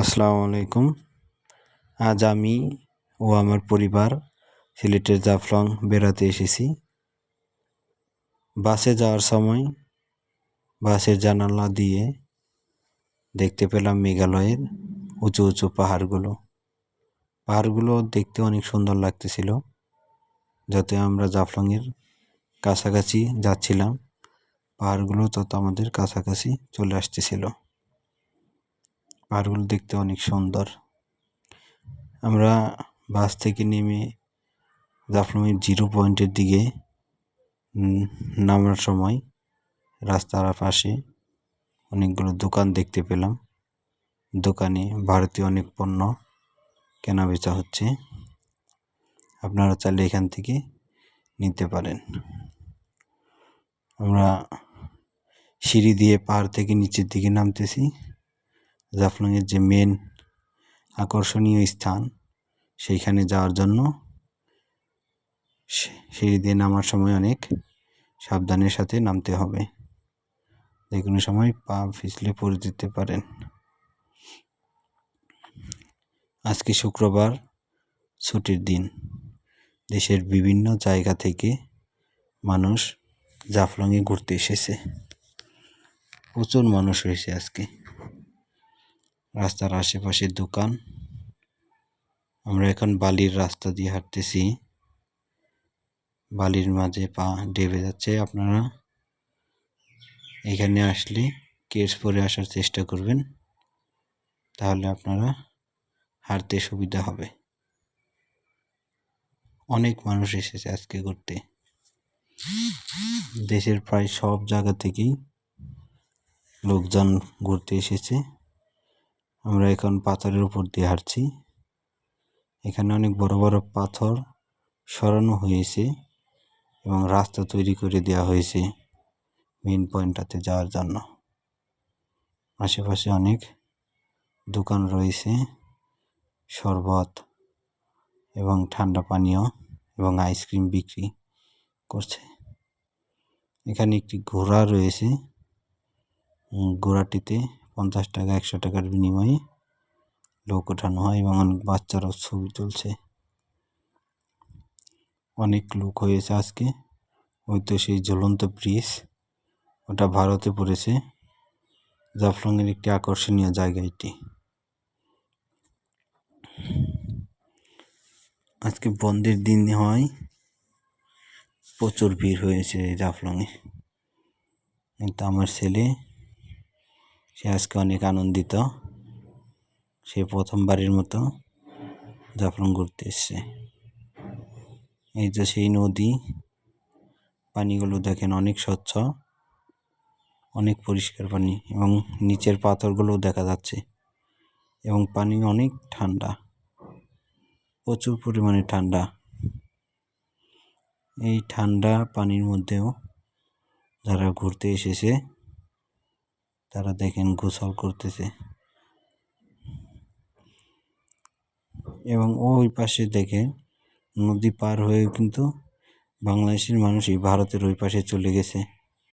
আসসালামু আলাইকুম। আজ আমি ও আমার পরিবার সিলেটের জাফলং বেড়াতে এসেছি। বাসে যাওয়ার সময় বাসের জানালা দিয়ে দেখতে পেলাম মেঘালয়ের উঁচু উঁচু পাহাড়গুলো। পাহাড়গুলো দেখতে অনেক সুন্দর লাগতেছিল, যাতে আমরা জাফলংয়ের কাছাকাছি যাচ্ছিলাম। পাহাড়গুলো তত আমাদের কাছাকাছি চলে আসতেছিল। পাহাড়গুলো দেখতে অনেক সুন্দর। আমরা বাস থেকে নেমে জাফলংয়ের জিরো পয়েন্টের দিকে নামার সময় রাস্তার পাশে অনেকগুলো দোকান দেখতে পেলাম। দোকানে ভারতীয় অনেক পণ্য কেনা বেচা হচ্ছে। আপনারা চাইলে এখান থেকে নিতে পারেন। আমরা সিঁড়ি দিয়ে পাহাড় থেকে নিচের দিকে নামতেছি। জাফলংয়ের যে মেন আকর্ষণীয় স্থান, সেইখানে যাওয়ার জন্য সিঁড়ি দিয়ে নামার সময় অনেক সাবধানের সাথে নামতে হবে। যে কোনো সময় পা পিছলে পড়ে যেতে পারেন। আজকে শুক্রবার, ছুটির দিন। দেশের বিভিন্ন জায়গা থেকে মানুষ জাফলংয়ে ঘুরতে এসেছে। প্রচুর মানুষ হয়েছে আজকে। রাস্তার আশেপাশে দোকান। আমরা এখন বালির রাস্তা দিয়ে হাঁটতেছি। বালির মাঝে পা ডেবে যাচ্ছে আপনারা। এখানে আসলে কেস পরে আসার চেষ্টা করবেন। তাহলে আপনারা হাঁটতে সুবিধা হবে। অনেক মানুষ এসেছে আজকে ঘুরতে। দেশের প্রায় সব জায়গা থেকেই লোকজন ঘুরতে এসেছে। আমরা এখন পাথরের উপর দিয়ে হাঁটছি। এখানে অনেক বড় বড় পাথর সরানো হয়েছে এবং রাস্তা তৈরি করে দেওয়া হয়েছে মেন পয়েন্টটাতে যাওয়ার জন্য। আশেপাশে অনেক দোকান রয়েছে, শরবত এবং ঠান্ডা পানীয় এবং আইসক্রিম বিক্রি করছে। এখানে একটি ঘোড়া রয়েছে ঘোড়াটিতে পঞ্চাশ টাকা, একশো টাকার বিনিময়ে লোক ওঠানো হয় এবং অনেক বাচ্চারাও ছবি তুলছে। অনেক লোক হয়েছে আজকে। ওই তো সেই ঝুলন্ত ব্রিজ, ওটা ভারতে পড়েছে। জাফলংয়ের একটি আকর্ষণীয় জায়গা এটি। আজকে বন্ধের দিন হয়। প্রচুর ভিড় হয়েছে জাফলংয়ে। কিন্তু আমার ছেলে সে আজকে অনেক আনন্দিত। সে প্রথমবারের মতো জাফলং ঘুরতে এসছে। এই যে সেই নদী, পানিগুলো দেখেন অনেক স্বচ্ছ, অনেক পরিষ্কার পানি এবং নিচের পাথরগুলোও দেখা যাচ্ছে এবং পানি অনেক ঠান্ডা, প্রচুর পরিমাণে ঠান্ডা। এই ঠান্ডা পানির মধ্যেও যারা ঘুরতে এসেছে তারা দেখেন গোসল করতেছে। এবং ওই পাশে দেখে নদী পার হয়ে কিন্তু বাংলাদেশের মানুষই ভারতের ওই পাশে চলে গেছে।